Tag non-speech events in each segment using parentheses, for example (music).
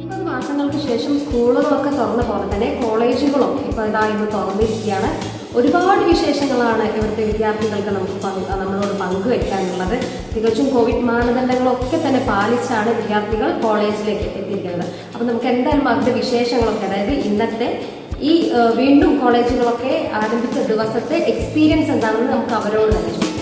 ഒൻപത് മാസങ്ങൾക്ക് ശേഷം സ്കൂളുകളൊക്കെ തുറന്ന പോലെ തന്നെ കോളേജുകളും ഇപ്പോൾ ഇതാ ഇന്ന് തുറന്നിരിക്കുകയാണ്. ഒരുപാട് വിശേഷങ്ങളാണ് ഇവിടുത്തെ വിദ്യാർത്ഥികൾക്ക് നമുക്ക് നമ്മളോട് പങ്കുവെക്കാനുള്ളത്. തികച്ചും കോവിഡ് മാനദണ്ഡങ്ങളൊക്കെ തന്നെ പാലിച്ചാണ് വിദ്യാർത്ഥികൾ കോളേജിലേക്ക് എത്തിയിരിക്കുന്നത്. അപ്പോൾ നമുക്ക് എന്തായാലും അവരുടെ വിശേഷങ്ങളൊക്കെ അതായത് ഇന്നത്തെ ഈ വീണ്ടും കോളേജുകളൊക്കെ ആരംഭിച്ച ദിവസത്തെ എക്സ്പീരിയൻസ് എന്താണെന്ന് നമുക്ക് അവരോട് തന്നെ ചോദിക്കാം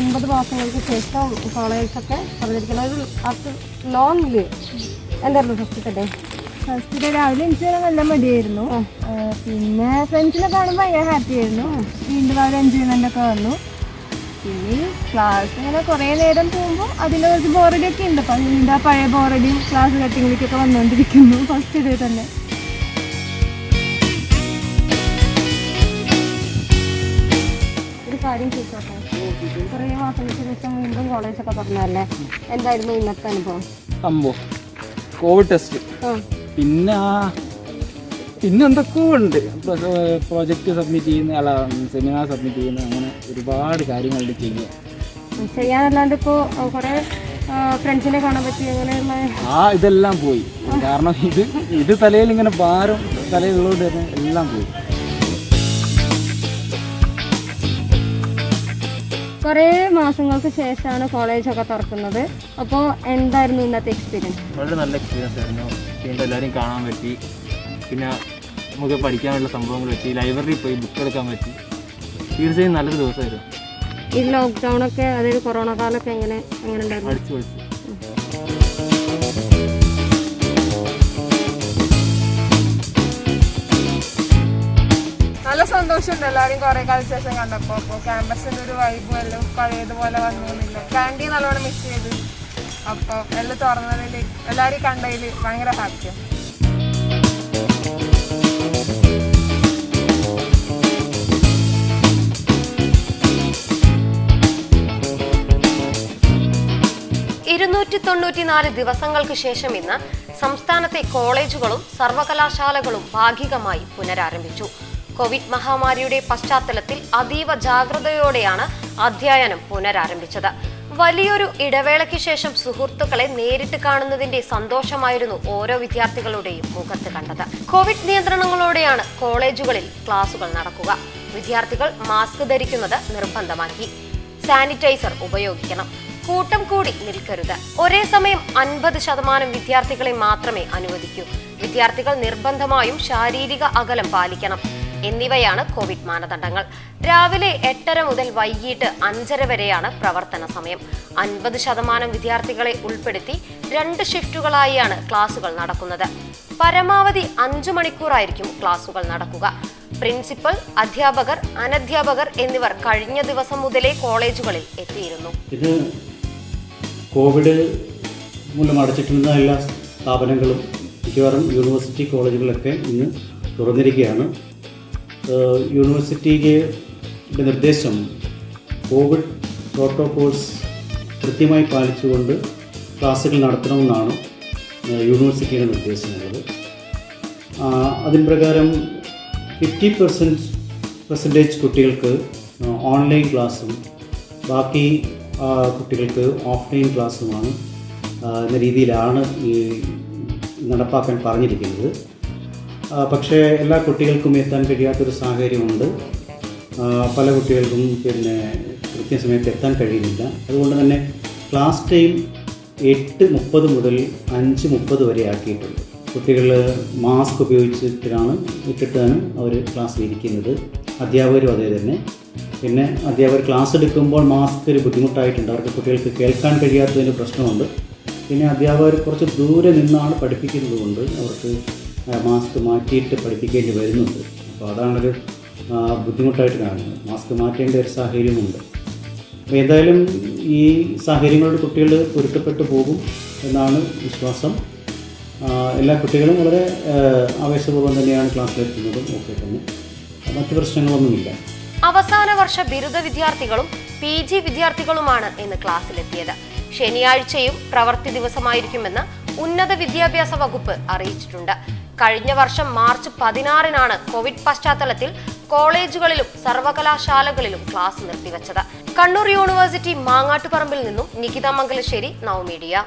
ഒൻപത് മാസങ്ങൾക്ക് ശേഷം കോളേജൊക്കെ പറഞ്ഞിരിക്കുന്നത് ഒരു ലോങ് ലീവ് എന്തായിരുന്നു ഫസ്റ്റ് ഡേ ഫസ്റ്റ് ഡേ രാവിലെ എനിക്ക് നല്ല മടിയായിരുന്നു. പിന്നെ ഫ്രണ്ട്സിനെ കാണുമ്പോൾ ഭയങ്കര ഹാപ്പി ആയിരുന്നു. വീണ്ടും ആ ഒരു എൻജോയ്മെന്റ് ഒക്കെ വന്നു. പിന്നെ ക്ലാസ് ഇങ്ങനെ കുറേ നേരം പോകുമ്പോൾ അതിന്റെ കുറച്ച് ബോറടിയൊക്കെ ഉണ്ട്. അപ്പം ആ പഴയ ബോറടിയും ക്ലാസ് കട്ടിങ്ങിലേക്കൊക്കെ വന്നുകൊണ്ടിരിക്കുന്നു ഫസ്റ്റ് (laughs) ഡേ തന്നെ. കാര്യം ചോദിച്ചോട്ടെ? കുറേ മാസങ്ങൾക്ക് ശേഷം വീണ്ടും കോളേജൊക്കെ പറഞ്ഞല്ലേ എന്തായിരുന്നു ഇന്നത്തെ അനുഭവം? സംഭവം കോവിഡ് ടെസ്റ്റ് പിന്നെ പിന്നെ എന്തൊക്കെയോ ഉണ്ട്. പ്രോജക്റ്റ് സബ്മിറ്റ് ചെയ്യുന്ന അല്ല സെമിനാർ സബ്മിറ്റ് ചെയ്യുന്ന അങ്ങനെ ഒരുപാട് കാര്യങ്ങളുണ്ട് ചെയ്യുക. ചെയ്യാനല്ലാണ്ട് ഇപ്പോൾ കുറേ ഫ്രണ്ട്സിനെ കാണാൻ പറ്റി അങ്ങനെയുള്ള ആ ഇതെല്ലാം പോയി. കാരണം ഇത് ഇത് തലയിൽ ഇങ്ങനെ ഭാരം തലയിലുള്ളതുകൊണ്ട് തന്നെ എല്ലാം പോയി. കുറേ മാസങ്ങൾക്ക് ശേഷമാണ് കോളേജൊക്കെ തുറക്കുന്നത്. അപ്പോൾ എന്തായിരുന്നു ഇന്നത്തെ എക്സ്പീരിയൻസ് വളരെ നല്ല എക്സ്പീരിയൻസ് ആയിരുന്നു. വീണ്ടും എല്ലാവരും കാണാൻ പറ്റി. പിന്നെ നമുക്ക് പഠിക്കാനുള്ള സംഭവങ്ങൾ പറ്റി ലൈബ്രറിയിൽ പോയി ബുക്ക് എടുക്കാൻ പറ്റി. തീർച്ചയായും നല്ലൊരു ദിവസമായിരുന്നു. ഈ ലോക്ക്ഡൗൺ ഒക്കെ അതായത് കൊറോണ കാലമൊക്കെ എങ്ങനെ എങ്ങനെ ഉണ്ടായിരുന്നു? അടിച്ചു പൊളിച്ചു. സന്തോഷമുണ്ട്. എല്ലാവരും കുറേ കാലം ശേഷം കണ്ടപ്പോൾ അപ്പോൾ ക്യാമ്പസിന്റെ ഒരു വൈബും എല്ലാം പഴയതുപോലെ വന്നില്ല ക്യാന്റീൻ നല്ലോണം മിസ് ചെയ്ത്. അപ്പോൾ എല്ലാം തുറന്നതിൽ എല്ലാവരും കണ്ടതിൽ ഭയങ്കര ഹാപ്പിയാണ് ഇരുന്നൂറ്റി തൊണ്ണൂറ്റിനാല് ദിവസങ്ങൾക്ക് ശേഷം ഇന്ന് സംസ്ഥാനത്തെ കോളേജുകളും സർവകലാശാലകളും ഭാഗികമായി പുനരാരംഭിച്ചു. കോവിഡ് മഹാമാരിയുടെ പശ്ചാത്തലത്തിൽ അതീവ ജാഗ്രതയോടെയാണ് അധ്യയനം പുനരാരംഭിച്ചത്. വലിയൊരു ഇടവേളയ്ക്ക് ശേഷം സുഹൃത്തുക്കളെ നേരിട്ട് കാണുന്നതിന്റെ സന്തോഷമായിരുന്നു ഓരോ വിദ്യാർത്ഥികളുടെയും മുഖത്ത് കണ്ടത്. കോവിഡ് നിയന്ത്രണങ്ങളോടെയാണ് കോളേജുകളിൽ ക്ലാസുകൾ നടക്കുക. വിദ്യാർത്ഥികൾ മാസ്ക് ധരിക്കുന്നത് നിർബന്ധമാക്കി. സാനിറ്റൈസർ ഉപയോഗിക്കണം. കൂട്ടം കൂടി നിൽക്കരുത്. ഒരേ സമയം അൻപത് ശതമാനം വിദ്യാർത്ഥികളെ മാത്രമേ അനുവദിക്കൂ. വിദ്യാർത്ഥികൾ നിർബന്ധമായും ശാരീരിക അകലം പാലിക്കണം. എന്നിവയാണ് കോവിഡ് മാനദണ്ഡങ്ങൾ. രാവിലെ എട്ടര മുതൽ വൈകിട്ട് അഞ്ചര വരെയാണ് പ്രവർത്തന സമയം. അൻപത് ശതമാനം വിദ്യാർത്ഥികളെ ഉൾപ്പെടുത്തി രണ്ട് ഷിഫ്റ്റുകളായാണ് ക്ലാസുകൾ നടക്കുന്നത്. പരമാവധി അഞ്ചു മണിക്കൂറായിരിക്കും ക്ലാസുകൾ നടക്കുക. പ്രിൻസിപ്പൽ അധ്യാപകർ അനധ്യാപകർ എന്നിവർ കഴിഞ്ഞ ദിവസം മുതലേ കോളേജുകളിൽ എത്തിയിരുന്നു. ഇത് കോവിഡ് മൂലം അടച്ചിട്ടിരുന്ന എല്ലാ സ്ഥാപനങ്ങളും മിക്കവാറും യൂണിവേഴ്സിറ്റി കോളേജുകളൊക്കെ ഇന്ന് തുറന്നിരിക്കുകയാണ്. ഏഹ് യൂണിവേഴ്സിറ്റിക്ക് നിർദ്ദേശം കോവിഡ് പ്രോട്ടോകോൾസ് കൃത്യമായി പാലിച്ചുകൊണ്ട് ക്ലാസ്സുകൾ നടത്തണമെന്നാണ് യൂണിവേഴ്സിറ്റിയുടെ നിർദ്ദേശമുള്ളത്. ആ, അതിൻ പ്രകാരം ഫിഫ്റ്റി പെർസെന്റ് പെർസെന്റേജ് കുട്ടികൾക്ക് ഓൺലൈൻ ക്ലാസ്സും ബാക്കി കുട്ടികൾക്ക് ഓഫ്ലൈൻ ക്ലാസ്സുമാണ് എന്ന രീതിയിലാണ് ഈ നടപ്പാക്കാൻ പറഞ്ഞിരിക്കുന്നത്. പക്ഷേ എല്ലാ കുട്ടികൾക്കും എത്താൻ കഴിയാത്തൊരു സാഹചര്യമുണ്ട്. പല കുട്ടികൾക്കും പിന്നെ കൃത്യസമയത്ത് എത്താൻ കഴിയുന്നില്ല. അതുകൊണ്ട് തന്നെ ക്ലാസ് ടൈം എട്ട് മുപ്പത് മുതൽ അഞ്ച് മുപ്പത് വരെ ആക്കിയിട്ടുണ്ട്. കുട്ടികൾ മാസ്ക് ഉപയോഗിച്ചിട്ടാണ് ഇട്ടിട്ടാണ് അവർ ക്ലാസ്സിൽ ഇരിക്കുന്നത്. അധ്യാപകരും അതേ തന്നെ. പിന്നെ അധ്യാപകർ ക്ലാസ് എടുക്കുമ്പോൾ മാസ്ക് ഒരു ബുദ്ധിമുട്ടായിട്ടുണ്ട്. അവർക്ക് കുട്ടികൾക്ക് കേൾക്കാൻ കഴിയാത്തതിന് പ്രശ്നമുണ്ട്. പിന്നെ അധ്യാപകർ കുറച്ച് ദൂരെ നിന്നാണ് പഠിപ്പിക്കുന്നത് കൊണ്ട് അവർക്ക് മാസ്ക് മാറ്റിയിട്ട് പഠിപ്പിക്കേണ്ടി വരുന്നുണ്ട്. അപ്പോൾ അതാണൊരു ബുദ്ധിമുട്ടായിട്ട് കാണുന്നത്. മാസ്ക് മാറ്റേണ്ട ഒരു സാഹചര്യമുണ്ട്. അപ്പോൾ എന്തായാലും ഈ സാഹചര്യങ്ങളോട് കുട്ടികൾ പൊരുത്തപ്പെട്ടു പോകും എന്നാണ് വിശ്വാസം. എല്ലാ കുട്ടികളും വളരെ ആവേശപൂർവം തന്നെയാണ് ക്ലാസ്സിലെത്തുന്നതും ഒക്കെ തന്നെ. മറ്റു പ്രശ്നങ്ങളൊന്നുമില്ല. അവസാന വർഷ ബിരുദ വിദ്യാർത്ഥികളും പി ജി വിദ്യാർത്ഥികളുമാണ് ഇന്ന് ക്ലാസ്സിലെത്തിയത്. ശനിയാഴ്ചയും പ്രവൃത്തി ദിവസമായിരിക്കുമെന്ന് ഉന്നത വിദ്യാഭ്യാസ വകുപ്പ് അറിയിച്ചിട്ടുണ്ട്. കഴിഞ്ഞ വർഷം മാർച്ച് പതിനാറിനാണ് കോവിഡ് പശ്ചാത്തലത്തിൽ കോളേജുകളിലും സർവകലാശാലകളിലും ക്ലാസ് നിർത്തിവച്ചത്. കണ്ണൂർ യൂണിവേഴ്സിറ്റി മാങ്ങാട്ടുപറമ്പിൽ നിന്നും നികിത മംഗലശ്ശേരി നവമീഡിയ